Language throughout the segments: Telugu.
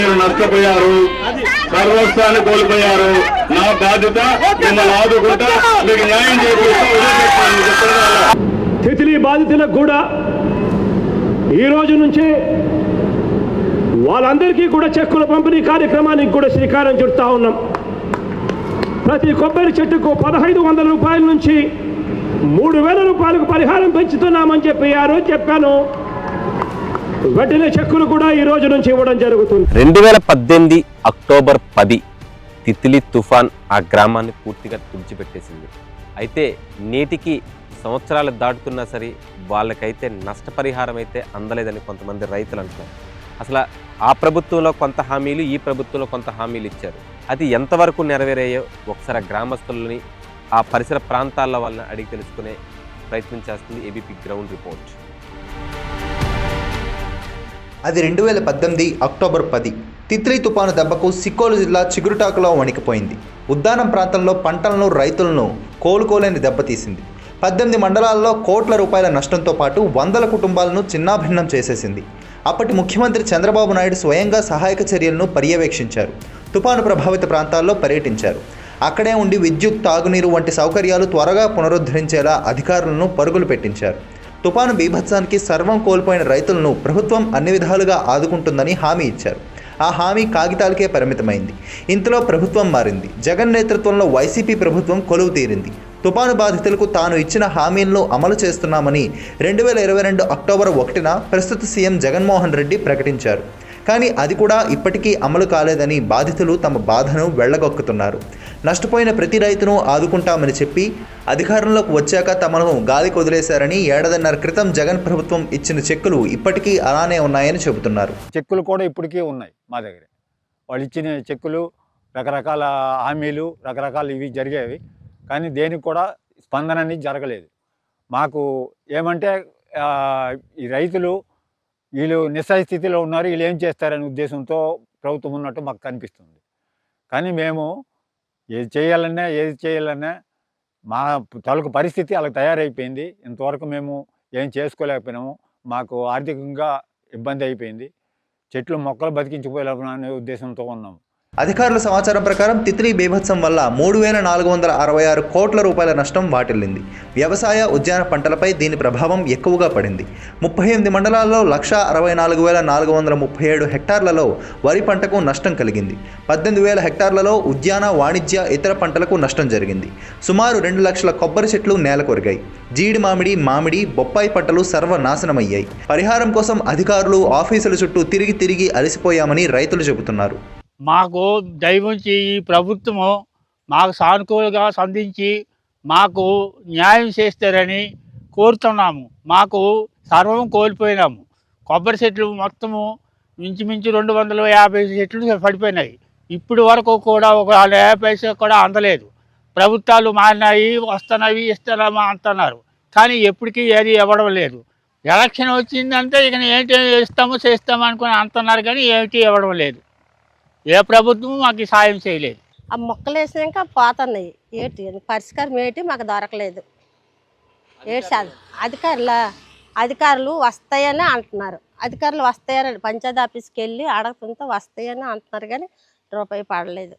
మీరు నష్టపోయారు. సర్వస్వాన్ని కోల్పోయారు. నా బాధ్యత మిమ్మల్ని ఆదుకుంటా మీకు న్యాయం. తితిలి బాధితులకు కూడా ఈ రోజు నుంచి వాళ్ళందరికీ కూడా చెక్కుల పంపిణీ కార్యక్రమానికి కూడా శ్రీకారం చుడతా ఉన్నాం. ప్రతి కొబ్బరి చెట్టుకు పదహైదు వందల రూపాయల నుంచి మూడు వేల రూపాయలకు పరిహారం పెంచుతున్నామని చెప్పి ఆ రోజు చెప్పాను. వెంటనే చెక్కులు కూడా ఈ రోజు నుంచి ఇవ్వడం జరుగుతుంది. రెండు వేల పద్దెనిమిది అక్టోబర్ పది తిత్లీ తుఫాన్ ఆ గ్రామాన్ని పూర్తిగా తుడిచిపెట్టేసింది. అయితే నేటికి సంవత్సరాలు దాటుతున్నా సరే వాళ్ళకైతే నష్టపరిహారం అయితే అందలేదని కొంతమంది రైతులు అంటున్నారు. అసలు ఆ ప్రభుత్వంలో కొంత హామీలు ఈ ప్రభుత్వంలో కొంత హామీలు ఇచ్చారు. అది ఎంతవరకు నెరవేరాయో ఒకసారి ఆ గ్రామస్తులని ఆ పరిసర ప్రాంతాల వాళ్ళని అడిగి తెలుసుకునే ప్రయత్నం చేస్తుంది ఏబీపీ గ్రౌండ్ రిపోర్ట్. అది రెండు వేల పద్దెనిమిది అక్టోబర్ పది. తిత్లీ తుపాను దెబ్బకు సిక్కోలు జిల్లా చిగురుటాకులో వణికిపోయింది. ఉద్దానం ప్రాంతంలో పంటలను రైతులను కోలుకోలేని దెబ్బతీసింది పద్దెనిమిది మండలాల్లో కోట్ల రూపాయల నష్టంతో పాటు వందల కుటుంబాలను చిన్నాభిన్నం చేసేసింది. అప్పటి ముఖ్యమంత్రి చంద్రబాబు నాయుడు స్వయంగా సహాయక చర్యలను పర్యవేక్షించారు. తుపాను ప్రభావిత ప్రాంతాల్లో పర్యటించారు. అక్కడే ఉండి విద్యుత్ తాగునీరు వంటి సౌకర్యాలు త్వరగా పునరుద్ధరించేలా అధికారులను పరుగులు పెట్టించారు. తుపాను బీభత్సానికి సర్వం కోల్పోయిన రైతులను ప్రభుత్వం అన్ని విధాలుగా ఆదుకుంటుందని హామీ ఇచ్చారు. ఆ హామీ కాగితాలకే పరిమితమైంది. ఇంతలో ప్రభుత్వం మారింది. జగన్ నేతృత్వంలో వైసీపీ ప్రభుత్వం కొలువు తీరింది. తుపాను బాధితులకు తాను ఇచ్చిన హామీలను అమలు చేస్తున్నామని రెండు వేల ఇరవై రెండు అక్టోబర్ ఒకటిన ప్రస్తుత సీఎం జగన్మోహన్ రెడ్డి ప్రకటించారు. కానీ అది కూడా ఇప్పటికీ అమలు కాలేదని బాధితులు తమ బాధను వెళ్ళగొక్కుతున్నారు నష్టపోయిన ప్రతి రైతును ఆదుకుంటామని చెప్పి అధికారంలోకి వచ్చాక తమను గాలికి వదిలేశారని ఏడాదిన్నర క్రితం జగన్ ప్రభుత్వం ఇచ్చిన చెక్కులు ఇప్పటికీ అలానే ఉన్నాయని చెబుతున్నారు. చెక్కులు కూడా ఇప్పటికీ ఉన్నాయి మా దగ్గర. వాళ్ళు ఇచ్చిన చెక్కులు రకరకాల హామీలు రకరకాల ఇవి జరిగేవి. కానీ దేనికి కూడా స్పందన అనేది జరగలేదు. మాకు ఏమంటే ఈ రైతులు వీళ్ళు నిస్సహాయ స్థితిలో ఉన్నారు. వీళ్ళు ఏం చేస్తారనే ఉద్దేశంతో ప్రభుత్వం ఉన్నట్టు మాకు కనిపిస్తుంది. కానీ మేము ఏది చేయాలన్నా ఏది చేయాలన్నా మా తలకు పరిస్థితి అలా తయారైపోయింది. ఇంతవరకు మేము ఏం చేసుకోలేకపోయినాము. మాకు ఆర్థికంగా ఇబ్బంది అయిపోయింది. చెట్లు మొక్కలు బతికించుకోలేము అనే ఉద్దేశంతో ఉన్నాము. అధికారుల సమాచారం ప్రకారం తిత్లీ బీభత్సం వల్ల మూడు వేల నాలుగు వందల అరవై ఆరు కోట్ల రూపాయల నష్టం వాటిల్లింది. వ్యవసాయ ఉద్యాన పంటలపై దీని ప్రభావం ఎక్కువగా పడింది. ముప్పై ఎనిమిది మండలాల్లో లక్ష అరవై నాలుగు వేల నాలుగు వందల ముప్పై ఏడు హెక్టార్లలో వరి పంటకు నష్టం కలిగింది. పద్దెనిమిది వేల హెక్టార్లలో ఉద్యాన వాణిజ్య ఇతర పంటలకు నష్టం జరిగింది. సుమారు రెండు లక్షల కొబ్బరి చెట్లు నేలకొరిగాయి. జీడి మామిడి మామిడి బొప్పాయి పంటలు సర్వనాశనమయ్యాయి. పరిహారం కోసం అధికారులు ఆఫీసుల చుట్టూ తిరిగి తిరిగి అలసిపోయామని రైతులు చెబుతున్నారు. మాకు దయవుంచి ఈ ప్రభుత్వము మాకు సానుకూలంగా సంధించి మాకు న్యాయం చేస్తారని కోరుతున్నాము. మాకు సర్వం కోల్పోయినాము. కొబ్బరి చెట్లు మొత్తము ఇంచుమించు రెండు వందల యాభై చెట్లు పడిపోయినాయి. ఇప్పుడు వరకు కూడా ఒక యాభై పైసా కూడా అందలేదు. ప్రభుత్వాలు మారినాయి వస్తున్నాయి ఇస్తున్నామా అంటున్నారు. కానీ ఎప్పటికీ ఏది ఇవ్వడం లేదు. ఎలక్షన్ వచ్చిందంటే ఇక ఏంటి ఇస్తాము చేస్తాము అనుకుని అంటున్నారు కానీ ఏమిటి ఇవ్వడం లేదు. ఏ ప్రభుత్వం మాకు సాయం చేయలేదు. ఆ మొక్కలు వేసినాక పోతున్నాయి. ఏంటి? పరిష్కారం ఏంటి? మాకు దొరకలేదు. ఏటి అధికారుల అధికారులు వస్తాయని అంటున్నారు. అధికారులు వస్తాయని పంచాయతీ ఆఫీస్కి వెళ్ళి అడగతుంటే వస్తాయని అంటున్నారు కానీ రూపాయి పడలేదు.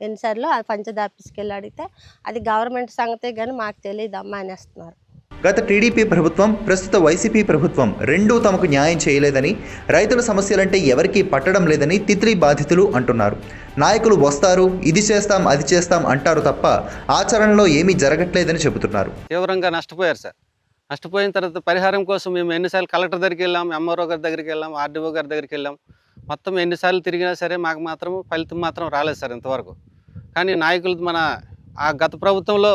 ఎన్నిసార్లు ఆ పంచాయతీ ఆఫీస్కి వెళ్ళి అడిగితే అది గవర్నమెంట్ సంగతే కానీ మాకు తెలియదు అమ్మా అనేస్తున్నారు. గత టీడీపీ ప్రభుత్వం ప్రస్తుత వైసీపీ ప్రభుత్వం రెండూ తమకు న్యాయం చేయలేదని రైతుల సమస్యలంటే ఎవరికీ పట్టడం లేదని తిత్లీ బాధితులు అంటున్నారు. నాయకులు వస్తారు ఇది చేస్తాం అది చేస్తాం అంటారు తప్ప ఆచరణలో ఏమీ జరగట్లేదని చెబుతున్నారు. తీవ్రంగా నష్టపోయారు సార్. నష్టపోయిన తర్వాత పరిహారం కోసం మేము ఎన్నిసార్లు కలెక్టర్ దగ్గరికి వెళ్ళాం ఎంఆర్ఓ గారి దగ్గరికి వెళ్ళాం ఆర్డీఓ గారి దగ్గరికి వెళ్ళాం. మొత్తం ఎన్నిసార్లు తిరిగినా సరే మాకు మాత్రం ఫలితం మాత్రం రాలేదు సార్ ఇంతవరకు. కానీ నాయకులు మన ఆ గత ప్రభుత్వంలో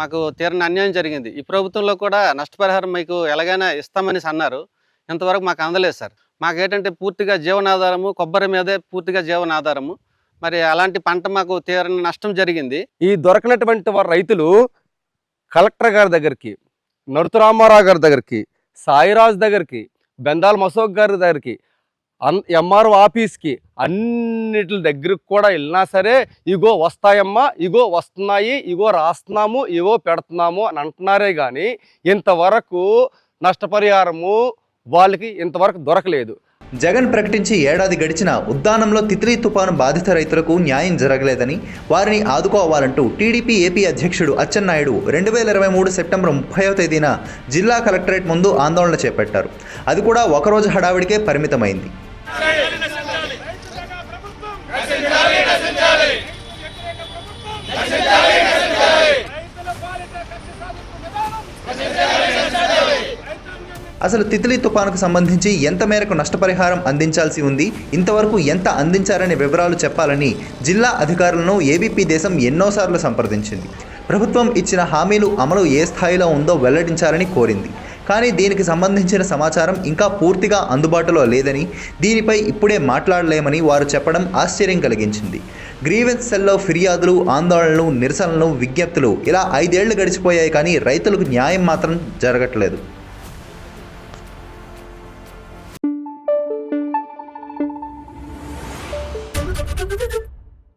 మాకు తీరని అన్యాయం జరిగింది. ఈ ప్రభుత్వంలో కూడా నష్టపరిహారం మీకు ఎలాగైనా ఇస్తామని అన్నారు. ఇంతవరకు మాకు అందలేదు సార్. మాకు ఏంటంటే పూర్తిగా జీవనాధారము కొబ్బరి మీదే పూర్తిగా జీవనాధారము. మరి అలాంటి పంట మాకు తీరని నష్టం జరిగింది. ఈ దొరకనటువంటి వారు రైతులు కలెక్టర్ గారి దగ్గరికి నరుతురామారావు గారి దగ్గరికి సాయిరాజ్ దగ్గరికి బెందాల్ మసోక్ గారి దగ్గరికి అన్ ఎంఆర్ఓ ఆఫీస్కి అన్నిటి దగ్గరికి కూడా వెళ్ళినా సరే ఇగో వస్తాయమ్మా ఇగో వస్తున్నాయి ఇగో రాస్తున్నాము ఇగో పెడుతున్నాము అని అంటున్నారే కానీ ఇంతవరకు నష్టపరిహారము వాళ్ళకి ఇంతవరకు దొరకలేదు. జగన్ ప్రకటించి ఏడాది గడిచిన ఉద్దానంలో తిత్లీ తుపాను బాధిత రైతులకు న్యాయం జరగలేదని వారిని ఆదుకోవాలంటూ టీడీపీ ఏపీ అధ్యక్షుడు అచ్చెన్నాయుడు రెండు వేల ఇరవై మూడు సెప్టెంబర్ ముప్పైవ తేదీన జిల్లా కలెక్టరేట్ ముందు ఆందోళన చేపట్టారు. అది కూడా ఒకరోజు హడావిడికే పరిమితమైంది. అసలు తిత్లీ తుపానుకు సంబంధించి ఎంత మేరకు నష్టపరిహారం అందించాల్సి ఉంది? ఇంతవరకు ఎంత అందించారనే వివరాలు చెప్పాలని జిల్లా అధికారులను ఏబీపీ దేశం ఎన్నోసార్లు సంప్రదించింది. ప్రభుత్వం ఇచ్చిన హామీలు అమలు ఏ స్థాయిలో ఉందో వెల్లడించాలని కోరింది. కానీ దీనికి సంబంధించిన సమాచారం ఇంకా పూర్తిగా అందుబాటులో లేదని దీనిపై ఇప్పుడే మాట్లాడలేమని వారు చెప్పడం ఆశ్చర్యం కలిగించింది. గ్రీవెన్స్ సెల్లో ఫిర్యాదులు ఆందోళనలు నిరసనలు విజ్ఞప్తులు ఇలా ఐదేళ్ళు గడిచిపోయాయి కానీ రైతులకు న్యాయం మాత్రం జరగట్లేదు.